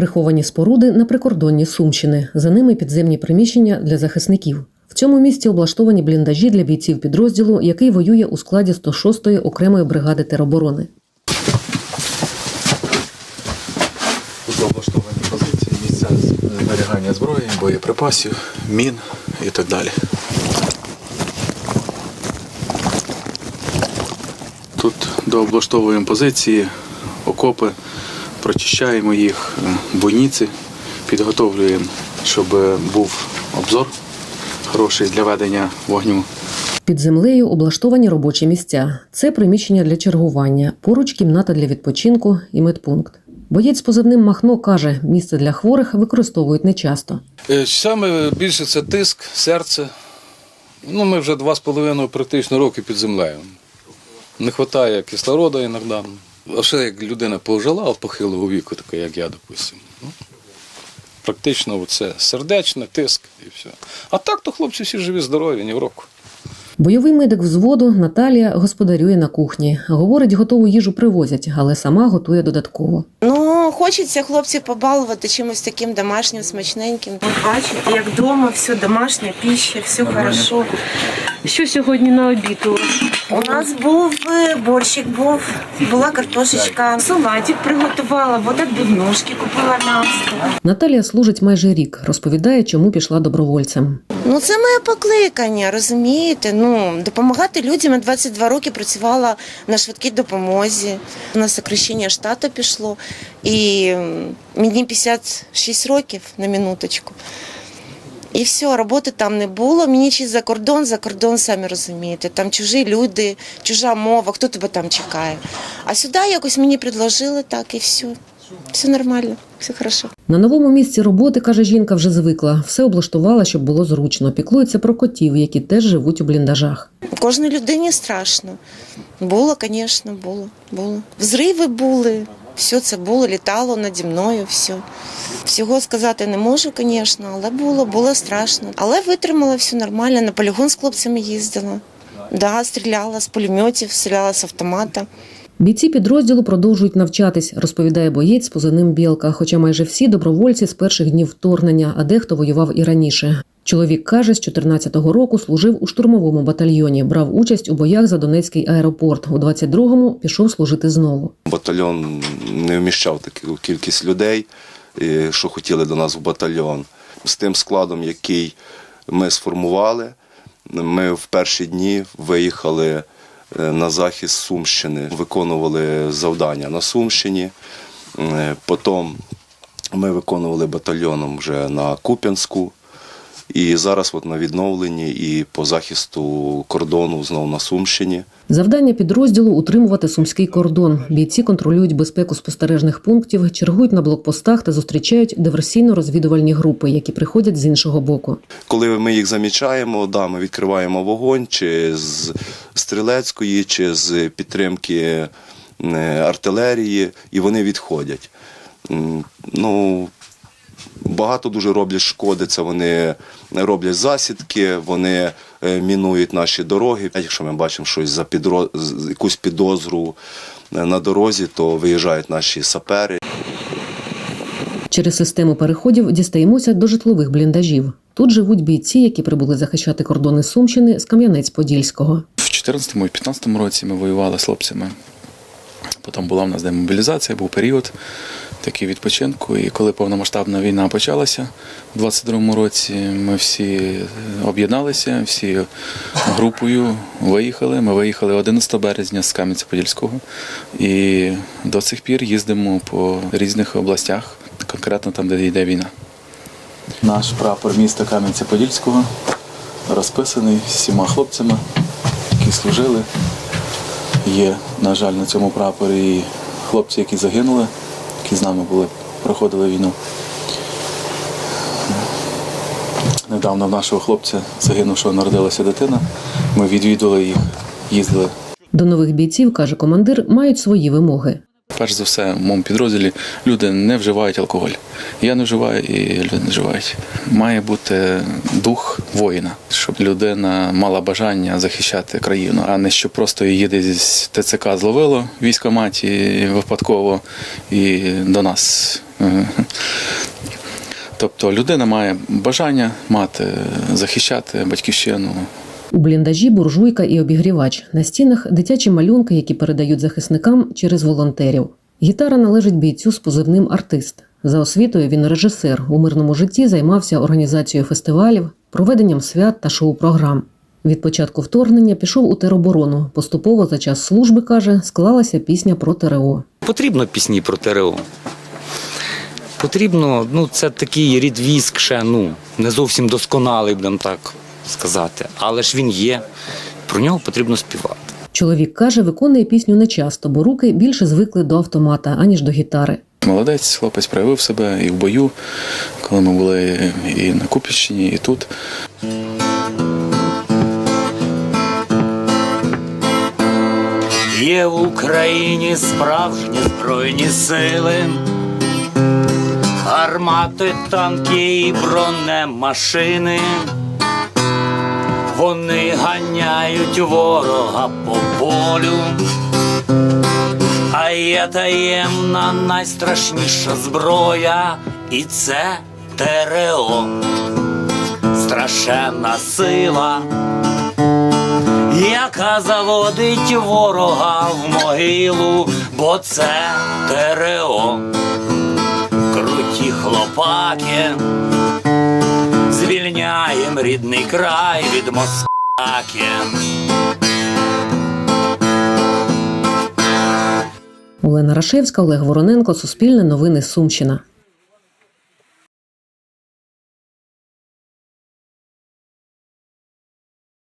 Приховані споруди на прикордонні Сумщини. За ними підземні приміщення для захисників. В цьому місці облаштовані бліндажі для бійців підрозділу, який воює у складі 106-ї окремої бригади тероборони. Тут облаштовані позиції, місця зберігання зброї, боєприпасів, мін і так далі. Тут дооблаштовуємо позиції, окопи, прочищаємо їх, е, бойниці, підготовлюємо, щоб е, був обзор хороший для ведення вогню. Під землею облаштовані робочі місця. Це приміщення для чергування, поруч кімната для відпочинку і медпункт. Боєць з позивним Махно каже, місце для хворих використовують нечасто. Е, Саме більше це тиск, серце. Ну, ми вже два з половиною практично роки під землею. Не вистачає кислороду іноді. А ще як людина пожила похилого віку, така як я, допустимо. Ну, практично це сердечне, тиск і все. А так то хлопці всі живі, здорові, ні в року. Бойовий медик взводу Наталія господарює на кухні. Говорить, готову їжу привозять, але сама готує додатково. Ну, хочеться хлопців побалувати чимось таким домашнім, смачненьким. От бачите, як вдома, все домашня піща, все хорошо. Що сьогодні на обід у вас? У нас був е, борщик, був, була картошечка, салатик приготувала, от відбивнушки купила м'ясо. Наталія служить майже рік. Розповідає, чому пішла добровольцем. Ну, це моє покликання, розумієте? Ну, допомагати людям. Я 22 роки працювала на швидкій допомозі. У нас сокращення штату пішло. І мені 56 років на минуточку. І все, роботи там не було. Мені чи за кордон, за кордон, самі розумієте. Там чужі люди, чужа мова, хто тебе там чекає. А сюди якось мені предложили так і все. Все нормально, все хорошо. На новому місці роботи, каже жінка, вже звикла. Все облаштувала, щоб було зручно. Піклується про котів, які теж живуть у бліндажах. Кожній людині страшно. Було, звісно, було. було. Взриви були, все це було, літало наді мною, все. Всього сказати не можу, звісно, але було, було страшно. Але витримала все нормально. На полігон з хлопцями їздила. Да, стріляла з пулеметів, стріляла з автомата. Бійці підрозділу продовжують навчатись, розповідає боєць з позивним Білка. Хоча майже всі добровольці з перших днів вторгнення, а дехто воював і раніше. Чоловік каже, з 14-го року служив у штурмовому батальйоні, брав участь у боях за Донецький аеропорт. У 22-му пішов служити знову. Батальйон не вміщав таку кількість людей, е, що хотіли до нас в батальйон. З тим складом, який ми сформували, ми в перші дні виїхали е, на захист Сумщини, виконували завдання на Сумщині. Е, Потім ми виконували батальйоном вже на Куп'янську. І зараз от на відновленні і по захисту кордону знову на Сумщині. Завдання підрозділу утримувати сумський кордон. Бійці контролюють безпеку спостережних пунктів, чергують на блокпостах та зустрічають диверсійно-розвідувальні групи, які приходять з іншого боку. Коли ми їх замічаємо, да, ми відкриваємо вогонь чи з стрілецької, чи з підтримки артилерії, і вони відходять. Ну, багато дуже роблять шкоди. Це вони роблять засідки, вони е, мінують наші дороги. Якщо ми бачимо щось за підро... якусь підозру е, на дорозі, то виїжджають наші сапери. Через систему переходів дістаємося до житлових бліндажів. Тут живуть бійці, які прибули захищати кордони Сумщини з Кам'янець-Подільського. В 2014 і 2015 році ми воювали з хлопцями. Потім була в нас демобілізація, був період такий відпочинку. І коли повномасштабна війна почалася у 22-му році, ми всі об'єдналися, всі групою виїхали. Ми виїхали 11 березня з Кам'янця-Подільського і до цих пір їздимо по різних областях, конкретно там, де йде війна. Наш прапор міста Кам'янця-Подільського розписаний всіма хлопцями, які служили. Є, на жаль, на цьому прапорі і хлопці, які загинули, які з нами були, проходили війну. Недавно в нашого хлопця загинувшого народилася дитина. Ми відвідували їх, їздили. До нових бійців, каже командир, мають свої вимоги. Перш за все, в моєму підрозділі люди не вживають алкоголь. Я не вживаю і люди не вживають. Має бути дух воїна, щоб людина мала бажання захищати країну, а не щоб просто її десь ТЦК зловило в військкоматі випадково і до нас Тобто людина має бажання мати, захищати батьківщину, У бліндажі буржуйка і обігрівач. На стінах дитячі малюнки, які передають захисникам через волонтерів. Гітара належить бійцю з позивним артист. За освітою він режисер. У мирному житті займався організацією фестивалів, проведенням свят та шоу-програм. Від початку вторгнення пішов у тероборону. Поступово за час служби каже, склалася пісня про ТРО. Потрібно пісні про ТРО. Потрібно, ну, це такий рід військ ще, ну, не зовсім досконалий, будемо так сказати. Але ж він є. Про нього потрібно співати. Чоловік каже, виконує пісню нечасто, бо руки більше звикли до автомата, аніж до гітари. Молодець, хлопець проявив себе і в бою, коли ми були і на Купівщині, і тут. Є в Україні справжні збройні сили, гармати, танки і бронемашини. Вони ганяють ворога по полю, а є таємна найстрашніша зброя, і це ТРО, страшенна сила яка заводить ворога в могилу, бо це ТРО. Круті хлопаки, звільняєм рідний край від москаки. Олена Рашевська, Олег Вороненко, Суспільне новини Сумщина.